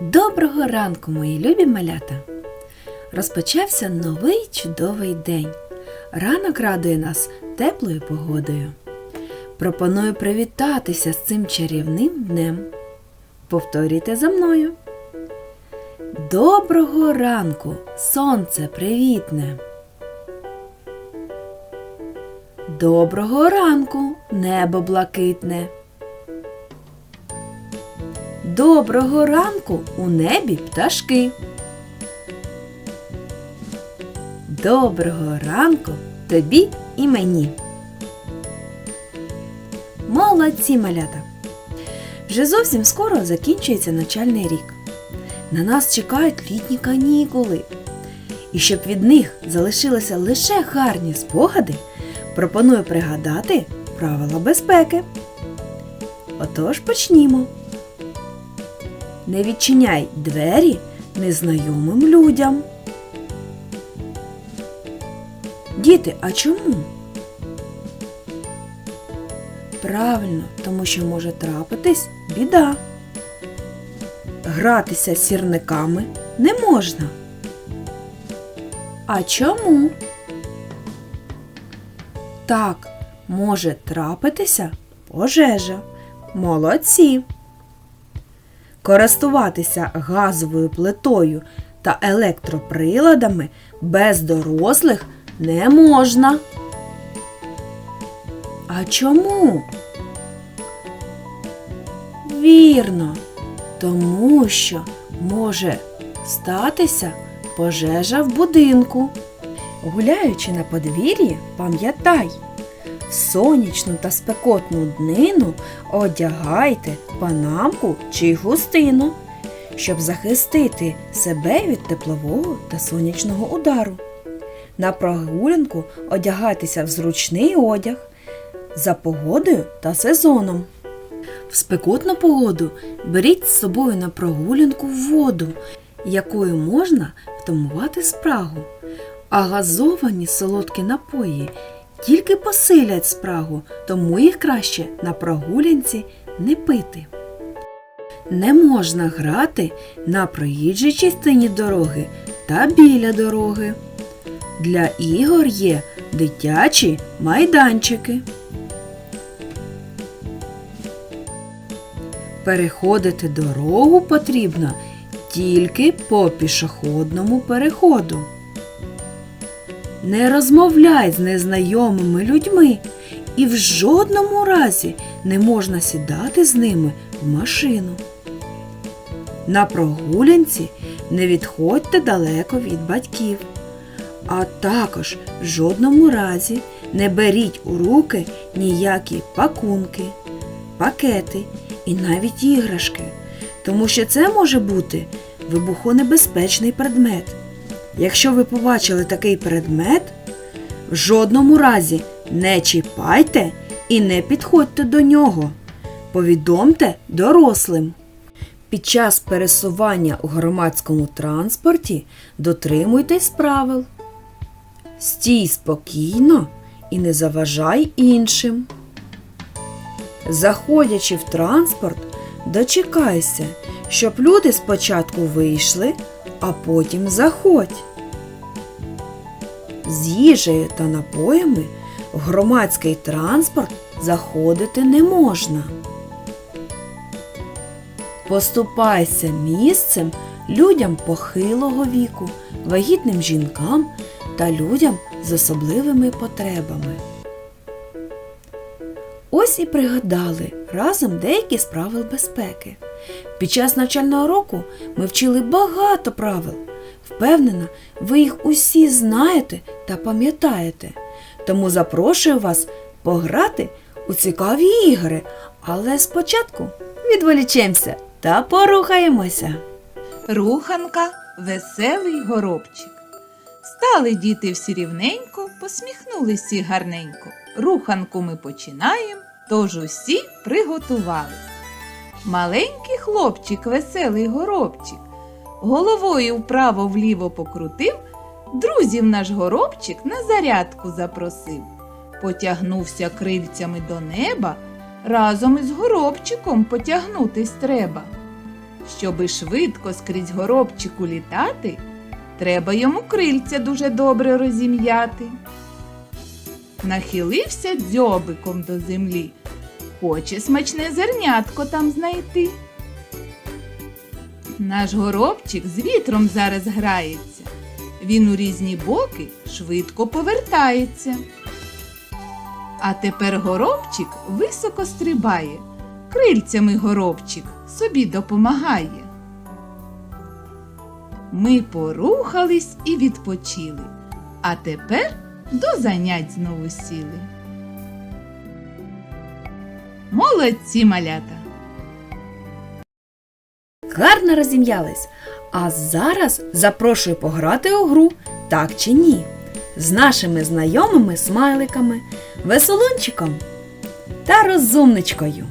Доброго ранку, мої любі малята! Розпочався новий чудовий день. Ранок радує нас теплою погодою. Пропоную привітатися з цим чарівним днем. Повторюйте за мною. Доброго ранку, сонце привітне. Доброго ранку, небо блакитне. Доброго ранку у небі пташки. Доброго ранку тобі і мені. Молодці малята! Вже зовсім скоро закінчується навчальний рік. На нас чекають літні канікули. І щоб від них залишилися лише гарні спогади, пропоную пригадати правила безпеки. Отож почнімо. Не відчиняй двері незнайомим людям. Діти, а чому? Правильно, тому що може трапитись біда. Гратися сірниками не можна. А чому? Так, може трапитися пожежа. Молодці. Користуватися газовою плитою та електроприладами без дорослих не можна. А чому? Вірно, тому що може статися пожежа в будинку. Гуляючи на подвір'ї, пам'ятай, в сонячну та спекотну днину одягайте панамку чи густину, щоб захистити себе від теплового та сонячного удару. На прогулянку одягайтеся в зручний одяг за погодою та сезоном. В спекотну погоду беріть з собою на прогулянку воду, якою можна втамувати спрагу, а газовані солодкі напої тільки посилять спрагу, тому їх краще на прогулянці не пити. Не можна грати на проїжджій частині дороги та біля дороги. Для ігор є дитячі майданчики. Переходити дорогу потрібно тільки по пішохідному переходу. Не розмовляй з незнайомими людьми і в жодному разі не можна сідати з ними в машину. На прогулянці не відходьте далеко від батьків, а також в жодному разі не беріть у руки ніякі пакунки, пакети і навіть іграшки, тому що це може бути вибухонебезпечний предмет. Якщо ви побачили такий предмет, в жодному разі не чіпайте і не підходьте до нього. Повідомте дорослим. Під час пересування у громадському транспорті дотримуйтесь правил. Стій спокійно і не заважай іншим. Заходячи в транспорт, дочекайся, щоб люди спочатку вийшли, а потім заходь. З їжею та напоями в громадський транспорт заходити не можна. Поступайся місцем людям похилого віку, вагітним жінкам та людям з особливими потребами. Ось і пригадали разом деякі з правил безпеки. Під час навчального року ми вчили багато правил. Впевнена, ви їх усі знаєте та пам'ятаєте. Тому запрошую вас пограти у цікаві ігри, але спочатку відволічемося та порухаємося. Руханка веселий горобчик. Стали діти всі рівненько, посміхнулись всі гарненько. Руханку ми починаємо, тож усі приготувались. Маленький хлопчик, веселий горобчик, головою вправо-вліво покрутив, друзів наш горобчик на зарядку запросив. Потягнувся крильцями до неба, разом із горобчиком потягнутись треба. Щоби швидко скрізь горобчику літати, треба йому крильця дуже добре розім'яти. Нахилився дзьобиком до землі, хоче смачне зернятко там знайти. Наш горобчик з вітром зараз грається. Він у різні боки швидко повертається. А тепер горобчик високо стрибає, крильцями горобчик собі допомагає. Ми порухались і відпочили, а тепер до занять знову сіли. Молодці малята! Гарно розім'ялись. А зараз запрошую пограти у гру так чи ні. З нашими знайомими смайликами, веселунчиком та розумничкою.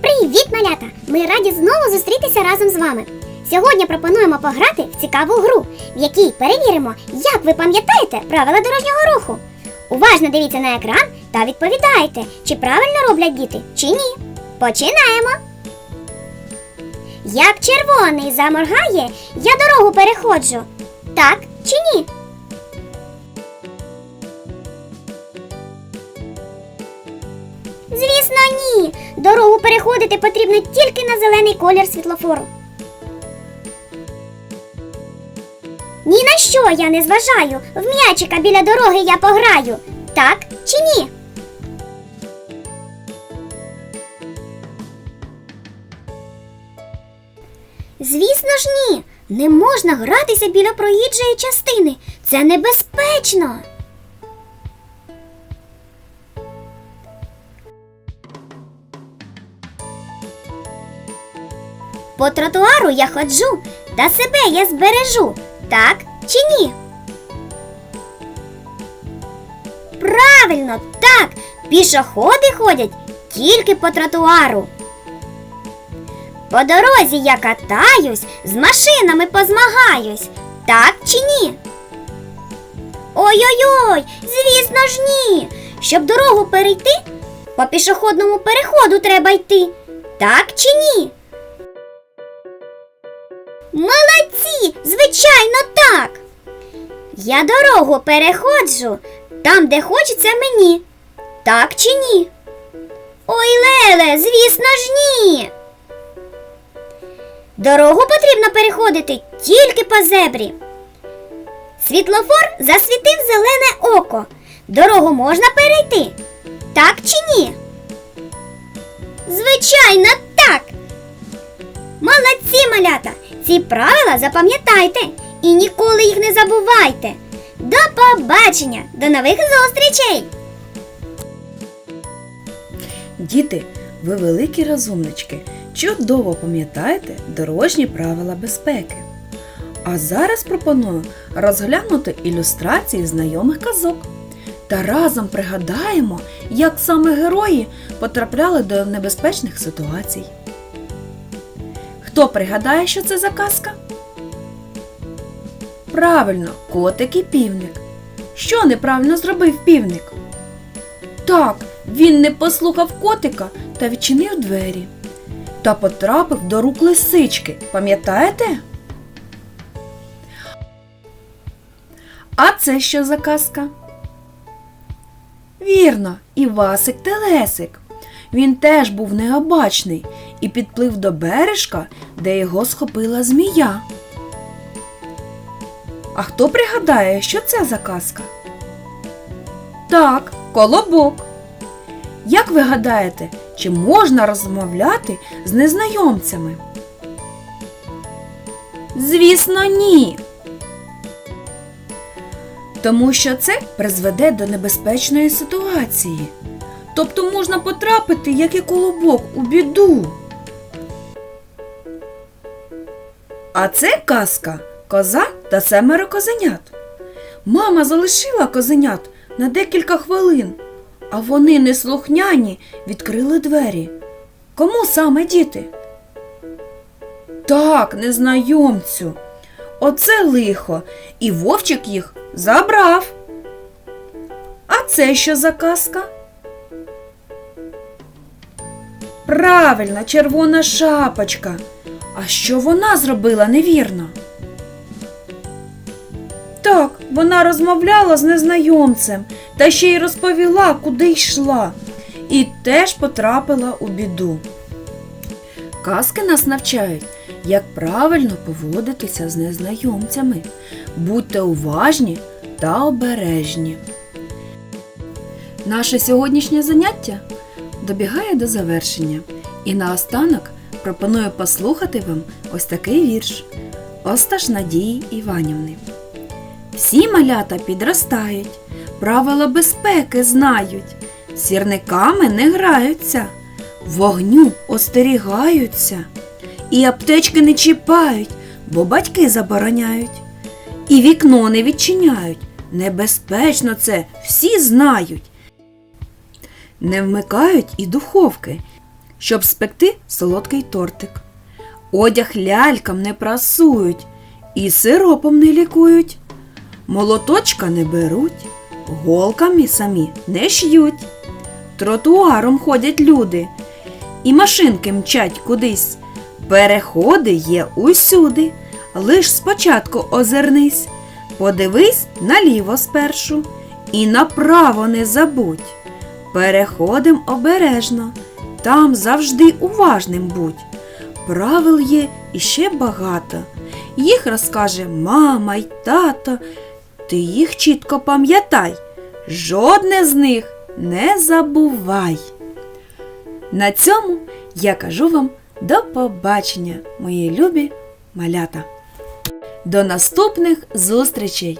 Привіт, малята! Ми раді знову зустрітися разом з вами. Сьогодні пропонуємо пограти в цікаву гру, в якій перевіримо, як ви пам'ятаєте правила дорожнього руху. Уважно дивіться на екран та відповідайте, чи правильно роблять діти, чи ні. Починаємо! Як червоний заморгає, я дорогу переходжу. Так чи ні? Звісно, ні. Дорогу переходити потрібно тільки на зелений колір світлофору. Ні на що я не зважаю. В м'ячика біля дороги я пограю. Так чи ні? Звісно ж ні. Не можна гратися біля проїжджої частини. Це небезпечно. По тротуару я ходжу, та себе я збережу, так чи ні? Правильно, так, пішоходи ходять тільки по тротуару. По дорозі я катаюсь, з машинами позмагаюсь, так чи ні? Ой-ой-ой, звісно ж ні. Щоб дорогу перейти, по пішохідному переходу треба йти. Так чи ні? Молодці! Звичайно, так. Я дорогу переходжу там, де хочеться мені. Так чи ні? Ой, Леле, звісно ж ні. Дорогу потрібно переходити тільки по зебрі. Світлофор засвітив зелене око. Дорогу можна перейти. Так чи ні? Звичайно. Молодці, малята! Ці правила запам'ятайте і ніколи їх не забувайте. До побачення! До нових зустрічей! Діти, ви великі розумнички, чудово пам'ятаєте дорожні правила безпеки. А зараз пропоную розглянути ілюстрації знайомих казок та разом пригадаємо, як саме герої потрапляли до небезпечних ситуацій. Хто пригадає, що це за казка? Правильно, котик і півник. Що неправильно зробив півник? Так, він не послухав котика та відчинив двері. Та потрапив до рук лисички, пам'ятаєте? А це що за казка? Вірно, Івасик Телесик. Він теж був необачний і підплив до бережка, де його схопила змія. А хто пригадає, що це за казка? Так, колобок. Як ви гадаєте, чи можна розмовляти з незнайомцями? Звісно, ні. Тому що це призведе до небезпечної ситуації. Тобто можна потрапити, як і колобок, у біду. А це казка Коза та семеро козенят. Мама залишила козенят на декілька хвилин, а вони неслухняні відкрили двері. Кому саме діти? Так, незнайомцю. Оце лихо, і вовчик їх забрав. А це що за казка? Правильно, червона шапочка. А що вона зробила невірно? Так, вона розмовляла з незнайомцем та ще й розповіла, куди йшла, і теж потрапила у біду. Казки нас навчають, як правильно поводитися з незнайомцями. Будьте уважні та обережні. Наше сьогоднішнє заняття добігає до завершення. І наостанок пропоную послухати вам ось такий вірш Осташ Надії Іванівни. Всі малята підростають, правила безпеки знають, сірниками не граються, вогню остерігаються, і аптечки не чіпають, бо батьки забороняють, і вікно не відчиняють. Небезпечно це всі знають. Не вмикають і духовки, щоб спекти солодкий тортик. Одяг лялькам не прасують і сиропом не лікують. Молоточка не беруть, голками самі не ш'ють. Тротуаром ходять люди, і машинки мчать кудись. Переходи є усюди, лиш спочатку озирнись, подивись наліво спершу і направо не забудь. Переходим обережно, там завжди уважним будь. Правил є іще багато. Їх розкаже мама й тато. Ти їх чітко пам'ятай, жодне з них не забувай. На цьому я кажу вам до побачення, мої любі малята. До наступних зустрічей!